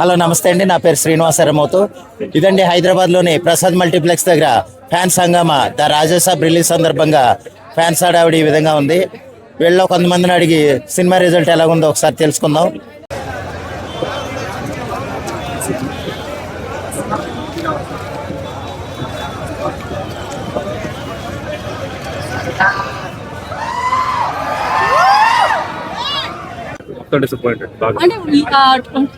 Hello నమస్తే అండి. నా పేరు శ్రీనివాసరామవుతూ ఇదండి హైదరాబాద్లోని ప్రసాద్ మల్టీప్లెక్స్ దగ్గర ఫ్యాన్స్ హంగామా ద రాజాసాబ్ రిలీజ్ సందర్భంగా ఫ్యాన్స్ ఆడావిడి ఈ విధంగా ఉంది. వీళ్ళలో కొంతమందిని అడిగి సినిమా రిజల్ట్ ఎలాగుందో ఒకసారి తెలుసుకుందాం. మొత్తం డిసప్పాయింటెడ్ అంటే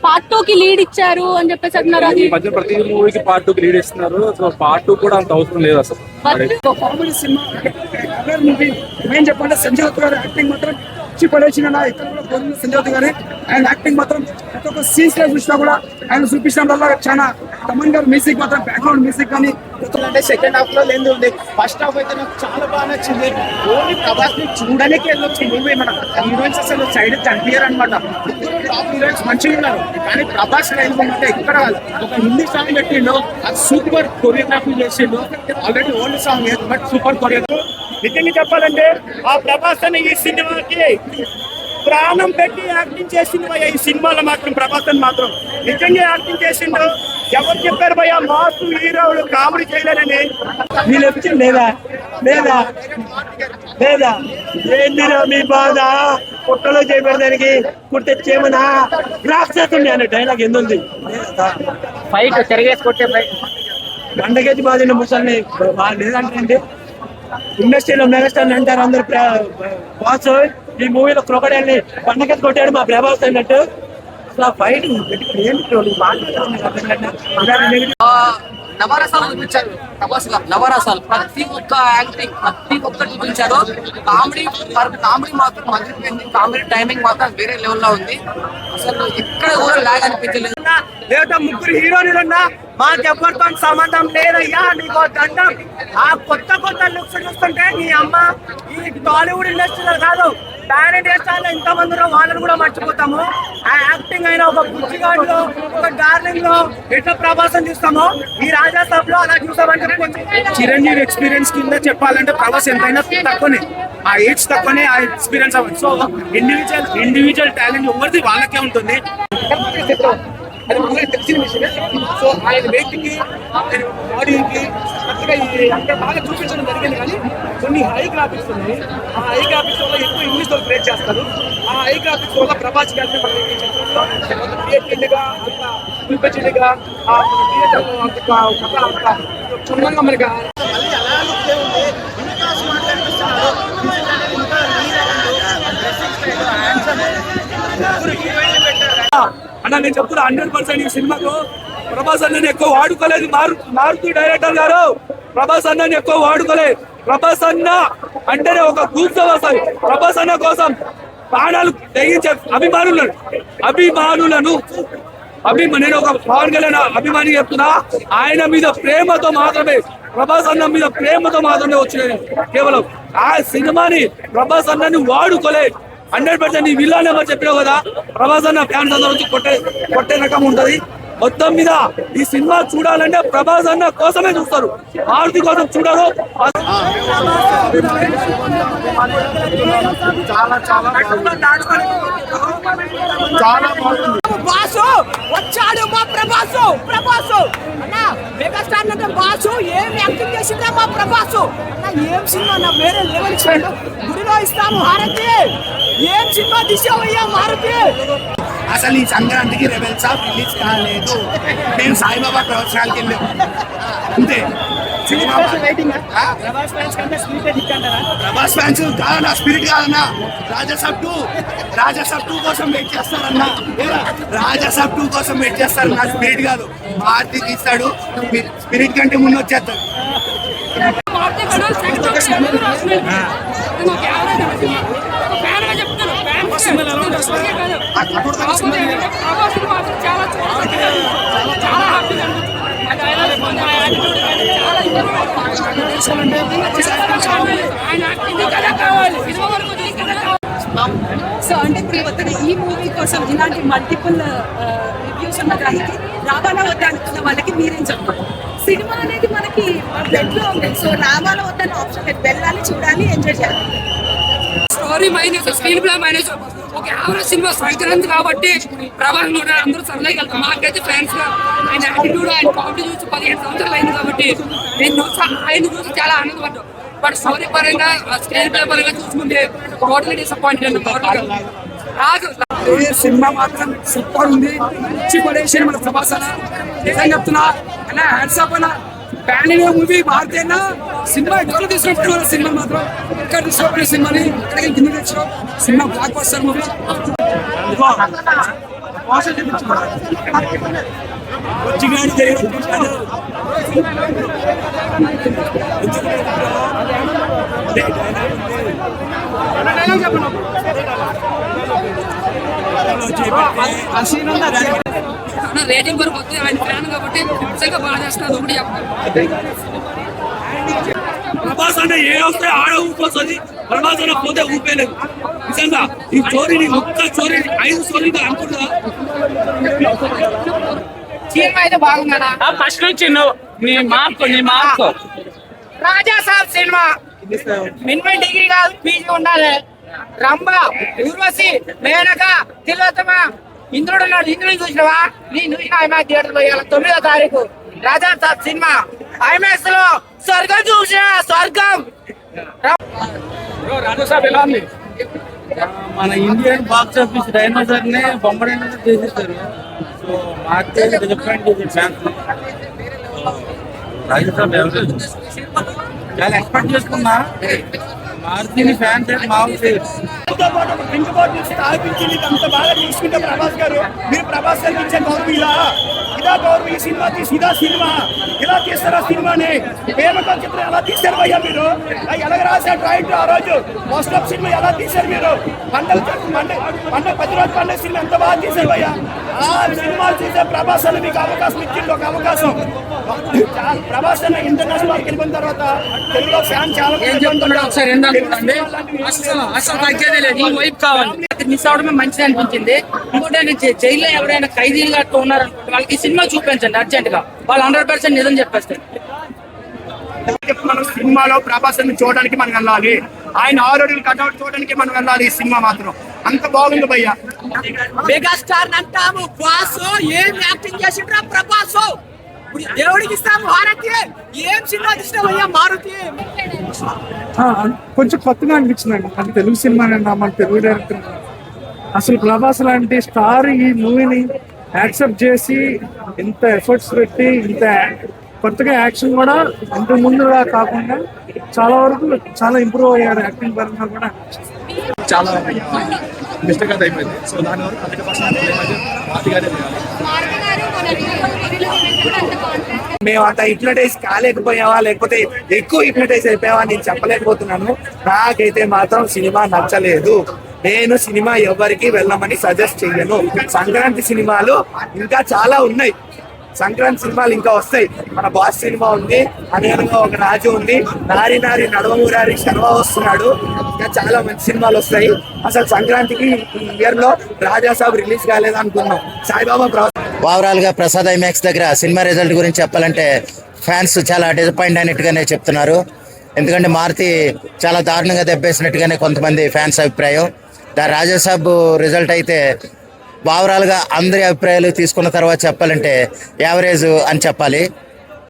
పార్ట్ టూ కి లీడ్ ఇచ్చారు అని చెప్పేసి అంటున్నారు అది. ఈ మధ్య ప్రతి మూవీకి పార్ట్ టూ లీడ్ ఇస్తున్నారు. సో పార్ట్ టూ కూడా అంత అవసరం లేదు అసలు. కామెడీ సినిమా మూవీ ఏం చెప్పంటే సంజయ్ గారి యాక్టింగ్ మాత్రం ఇచ్చి పడేసిన నా దత్ గారి ఆయన యాక్టింగ్ మాత్రం ప్రతి ఒక్క సీన్స్లో చూసినా కూడా ఆయన చూపించడం వల్ల చాలా తమన్ గారి మ్యూజిక్ మాత్రం బ్యాక్గ్రౌండ్ మ్యూజిక్ కానీ అంటే సెకండ్ హాఫ్లో లేదు ఉంది. ఫస్ట్ హాఫ్ అయితే నాకు చాలా బాగా నచ్చింది. ఓన్లీ ప్రభాస్ని చూడడానికి వెళ్ళొచ్చు మూవీ మన హీరోయిన్స్ అసలు సైడ్ కనిపించారు అనమాట టాప్ హీరోయిన్స్ మంచిగా ఉన్నారు. కానీ ప్రభాస్ లైన్ అంటే ఎక్కడ కాదు ఒక హిందీ సాంగ్ పెట్టిండు. అది సూపర్ కొరియోగ్రఫీ చేసిండు. Already old song but super choreography నిజంగా చెప్పాలంటే ఆ ప్రభాస్ అనే ఈ సినిమాకి ప్రాణం పెట్టి యాక్టింగ్ చేసింది భయ్య ఈ సినిమాలో మాత్రం ప్రభాస్ అని మాత్రం. నిజంగా యాక్టింగ్ చేసిండు. ఎవరు చెప్పారు భయ్య మాస్ హీరోలు కామెడీ చేయలేరని వీళ్ళు వచ్చి లేదా? లేదా? లేదా? ఏందిరా మీ బాధ? పుట్టలో చేయబడడానికి పుట్టచ్చేమనా రాక్షసుండి అనే డైలాగ్ ఎందుంది? ఫైట్ తిరగేసి కొట్టే ఫైట్ బండగేసి బాధిన ముసల్ని వాళ్ళు లేదంటే ఇండస్ట్రీలో మెగాస్టార్ అంటారు అందరు బాస్. ఈ మూవీలో క్రొకడైల్ని బండగేసి కొట్టాడు మా ప్రభాస్ అన్నట్టు. అసలు ఫైట్ నవరసాలు చూపించారు. ప్రభాస్ గారు నవరసాలు. ప్రతి ఒక్క యాక్టింగ్ ప్రతి ఒక్కటి చూపించారు. కామెడీ కామెడీ మాత్రం మదిలిపోయింది కామెడీ టైమింగ్ మాత్రం వేరే లెవెల్లో ఉంది. అసలు ఎక్కడ కూడా లాగ్ అనిపించలేదు. లేదా ముగ్గురు హీరోలు ఉన్నా మాకెవ్వరితో సంబంధం లేదయ్యా నీకు దండం. ఆ కొత్త కొత్త లుక్స్ చూస్తుంటే నీ అమ్మ ఈ టాలీవుడ్ ఇండస్ట్రీలో కాదు పాన్ ఇండస్ట్రీలో ఇంత మంది ఉన్నారో వాళ్ళని కూడా మర్చిపోతాము. ఆ యాక్టింగ్ అయిన ఒక బుచ్చిగాడిలో ఒక డార్లింగ్లో ఎట్లా ప్రభాసం చూస్తామో ఈ రాజా అలా చూసామంటే చిరంజీవి ఎక్స్పీరియన్స్ కింద చెప్పాలంటే ప్రభాస్ ఎంతైనా తక్కువనే. ఆ ఏజ్ తక్కువనే ఆ ఎక్స్పీరియన్స్ అవ్వచ్చు. సో ఇండివిజువల్ ఇండివిజువల్ టాలెంట్ ఎవరిది? వాళ్ళకే ఉంటుంది. అది మనకి తెలిసిన విషయమే. సో ఆయన వెయిట్కి ఆయన బాడీకి కొత్తగా ఈ అంటే బాగా చూపించడం జరిగింది కానీ కొన్ని హై గ్రాఫిక్స్ ఉన్నాయి. ఆ హై గ్రాఫిక్స్ వల్ల ఎక్కువ ఇంగ్లీష్తో క్రియేట్ చేస్తారు. ఆ హై గ్రాఫిక్స్ వల్ల ప్రభాస్ గారిని మనకి ఈ చిత్రంలో అంత చూపించేదిగా ఆ థియేటర్ అంత కథ అంత క్షుణ్ణంగా మనకి అన్న నేను చెప్తున్నా హండ్రెడ్ పర్సెంట్ ఈ సినిమాకు ప్రభాస్ అన్నని ఎక్కువ వాడుకోలేదు. మారు మారుతూ డైరెక్టర్ గారు ప్రభాస్ అన్నని ఎక్కువ వాడుకోలేదు. ప్రభాస్ అన్న అంటేనే ఒక కూర్చో వస్తాయి ప్రభాస్ అన్న కోసం ప్రాణాలు తెగించే అభిమానులను అభిమానులను అభి నేను ఒక పవన్ కళ్యాణ్ అభిమాని చెప్తున్నా ఆయన మీద ప్రేమతో మాత్రమే ప్రభాస్ అన్న మీద ప్రేమతో మాత్రమే వచ్చినాయి. కేవలం ఆ సినిమాని ప్రభాస్ అన్నని వాడుకోలేదు. హండ్రెడ్ పర్సెంట్ ఈ విల్లాన్ నెంబర్ చెప్పినావు కదా ప్రభాస్ అన్న ఫ్యాన్స్ అందరూ వచ్చి కొట్టే కొట్టే రకం ఉంటుంది. మొత్తం మీద ఈ సినిమా చూడాలంటే ప్రభాస్ అన్న కోసమే చూస్తారు. ఆర్తి కోసం చూడరు. చాలా బాగుంది బాసు వచ్చాడు మా ప్రభాసు ప్రభాసు. అన్న మెగాస్టార్ అంటే బాసు ఏం యాక్టింగ్ చేసిందా మా ప్రభాసు? ఏం సినిమా నా వేరే లెవెల్ ఇచ్చాడు గుడిలో ఇస్తాము హారతి! ఏం సినిమా తీసావయ్యా మారుతి అసలు ఈ సంక్రాంతికి రెబెల్ సాఫ్ రిలీజ్ కాలేదు. నేను సాయిబాబా ప్రవచనాలకి వెళ్ళాను అంతే? ప్రభాస్ ఫ్యాన్స్ కాదన్నా స్పిరిట్ కాదన్నా. రాజాసాబ్ టూ రాజాసాబ్ టూ కోసం వెయిట్ చేస్తారన్నా? రాజాసాబ్ టూ కోసం వెయిట్ చేస్తారు నా స్పిరిట్ కాదు. మారుతి తీస్తాడు స్పిరిట్ కంటే ముందు వచ్చేస్తాడు. సో అంటే ఇప్పుడు కొత్తగా ఈ మూవీ కోసం ఇలాంటి మల్టిపుల్ రివ్యూస్ ఉన్న దానికి రావాలా వద్దా అనుకున్న వాళ్ళకి మీరేం చెప్పాలి? సినిమా అనేది మనకి బెడ్లో ఉంది. సో రావాలా వద్దని ఆప్షన్ లేదు. వెళ్ళాలి చూడాలి ఎంజాయ్ చేయాలి. Story minus screen play minus ఒక యావరేజ్ సినిమా సంక్రాంతి కాబట్టి ప్రభాస్ కూడా అందరూ సరదాగా వెళ్తాం మాకైతే ఫ్యాన్స్గా ఆయన యాటిట్యూడ్ ఆయన కామెడీ చూసి పదిహేను సంవత్సరాలు అయింది కాబట్టి నేను చూసి ఆయన చూసి చాలా ఆనందపడ్డాం. బట్ స్టోరీ పరంగా స్క్రీన్ ప్లే పరంగా చూసుకుంటే టోటలీ డిసప్పాయింటెడ్ రాజు ఏ సినిమా మాత్రం సూపర్ ఉంది. ఇచ్చి పడేసి మన ప్రభాస్ అన్న. నిజంగా చెప్తున్నా. అన్న హ్యాట్సాప్ అన్న. ప్యాన్ ఇండియా మూవీ భారతీయ సినిమా ఎక్కడ తీసుకున్నప్పుడు మన సినిమా మాత్రం. ఎక్కడ తీసుకున్న సినిమాని ఎక్కడికి కింద తెచ్చాం సినిమా బ్లాక్ బస్టర్ మూవీ రేటింగ్ వరకు వస్తే ఆయన ఫ్యాన్ కాబట్టి నిజంగా బాగా చేస్తున్నారు ఒకటి చెప్తాను ప్రభాస్ అంటే ఏ వస్తే ఆడ ఊపొస్తుంది. ప్రభాస్ అన్న పోతే ఊపేలేదు నిజంగా ఈ చోరీని ఒక్క చోరీని ఐదు చోరీని అనుకుంటా సినిమా అయితే బాగుందనా ఫస్ట్ నుంచి నీ మార్క్ నీ మార్క్. రాజా సాబ్ సినిమా. మినిమం డిగ్రీ కాదు పీజీ ఉండాలి. రంభ ఊర్వశి మేనక తిలోత్తమ. ఇంద్రుడు ఉన్నాడు. ఇంద్రుడిని చూసినవా? నేను చూసిన ఐమాక్స్ థియేటర్లో ఇవాళ తొమ్మిదో తారీఖు రాజా సాబ్ సినిమా. ఐమాక్స్లో స్వర్గం చూసిన స్వర్గం. రాజసాబ్ ఎలా ఉంది? మన ఇండియన్ బాక్స్ ఆఫీస్ డైనోసర్ని బొమ్మ డైనోసర్ చేసేసారు. సో ఫ్యాన్స్ చాలా ఎక్స్పెక్ట్ చేసుకున్నా. మారుతిని ఫ్యాన్స్ అయితే మామూలు చేయరు. స్థాపించింది అంత బాగా తీసుకుంటే ప్రభాస్ గారు. మీరు ప్రభాస్ గారికి ఇచ్చే గౌరవం ఇలా. ఇదా గౌరవం ఈ సినిమా తీసి ఇదా సినిమా. ఇలా తీస్తారా సినిమాని? ప్రేమతో చిత్రం ఎలా తీశారు అయ్యా మీరు? ఆ ఎలాగ రాశారు రైట్ ఆ రోజు? మోస్ట్ ఆఫ్ సినిమా ఎలా తీశారు మీరు? పండగ పండగ పండగ పది రోజు పండగ సినిమా ఎంత బాగా తీశారు అయ్యా ఆ సినిమాలు చూసే ప్రభాస్ అని మీకు అవకాశం ఇచ్చింది ఒక అవకాశం. ప్రభాస్ అన్న ఇంటర్నేషనల్ వాళ్ళకి వెళ్ళిన తర్వాత తెలుగులో ఫ్యాన్ చాలా ఈ వైపు కావాలి. మిస్ అవడమే మంచిది అనిపించింది. ఇంకోటి జైల్లో ఎవరైనా ఖైదీలుగా అట్లా ఉన్నారనుకుంటే వాళ్ళకి ఈ సినిమా చూపించండి అర్జెంట్గా వాళ్ళు హండ్రెడ్ పర్సెంట్ నిజం చెప్పేస్తారు మనం సినిమాలో ప్రభాస్ చూడడానికి మనం వెళ్ళాలి. ఆయన ఆరోగ్యం కట్అవుట్ చూడడానికి మనం వెళ్ళాలి ఈ సినిమా మాత్రం. అంత బాగుంది భయ్య. మెగాస్టార్ అంటాము. బాస్ ఏం యాక్టింగ్ చేసిండ్రా ప్రభాస్? ఇప్పుడు దేవుడికి ఇస్తాము హారతి. ఏం సినిమా తీసినావయ్యా మారుతి? కొంచెం కొత్తగా అనిపించిందండి అది తెలుగు సినిమా మన తెలుగు డైరెక్టర్ అసలు ప్రభాస్ లాంటి స్టార్ ఈ మూవీని యాక్సెప్ట్ చేసి ఇంత ఎఫర్ట్స్ పెట్టి ఇంత కొత్తగా యాక్షన్ కూడా ఇంత ముందుగా కాకుండా చాలా వరకు చాలా ఇంప్రూవ్ అయ్యారు యాక్టింగ్ పరంగా కూడా. చాలా మిస్టేక్ అయిపోయింది. సో దాని వరకు హండ్రెడ్ పర్సెంట్ గారే మారుతి గారు మన రివ్యూలో చూపించారు అంత కాన్ఫిడెన్స్ మేము అంత హిప్నటైజ్ కాలేకపోయావా? లేకపోతే ఎక్కువ హిప్నటైజ్ అయిపోయావా నేను చెప్పలేకపోతున్నాను. నాకైతే మాత్రం సినిమా నచ్చలేదు. నేను సినిమా ఎవరికి వెళ్ళమని సజెస్ట్ చేయను సంక్రాంతి సినిమాలు ఇంకా చాలా ఉన్నాయి. సంక్రాంతి సినిమాలు ఇంకా వస్తాయి. మన బాస్ సినిమా ఉంది అనేకంగా ఒక రాజు ఉంది నారి నారి నడవమురారి శర్మ వస్తున్నాడు. ఇంకా చాలా మంచి సినిమాలు వస్తాయి. అసలు సంక్రాంతికి ఈ ఇయర్లో రాజాసాబ్ రిలీజ్ కాలేదు అనుకున్నాం సాయిబాబా ప్ర- ఓవరాల్గా ప్రసాద్ ఐమాక్స్ దగ్గర సినిమా రిజల్ట్ గురించి చెప్పాలంటే ఫ్యాన్స్ చాలా డిసప్పాయింట్ అయినట్టుగానే చెప్తున్నారు. ఎందుకంటే మారుతి చాలా దారుణంగా దెబ్బేసినట్టుగానే కొంతమంది ఫ్యాన్స్ అభిప్రాయం. దా రాజాసాబ్ రిజల్ట్ అయితే ఓవరాల్గా అందరి అభిప్రాయాలు తీసుకున్న తర్వాత చెప్పాలంటే యావరేజ్ అని చెప్పాలి.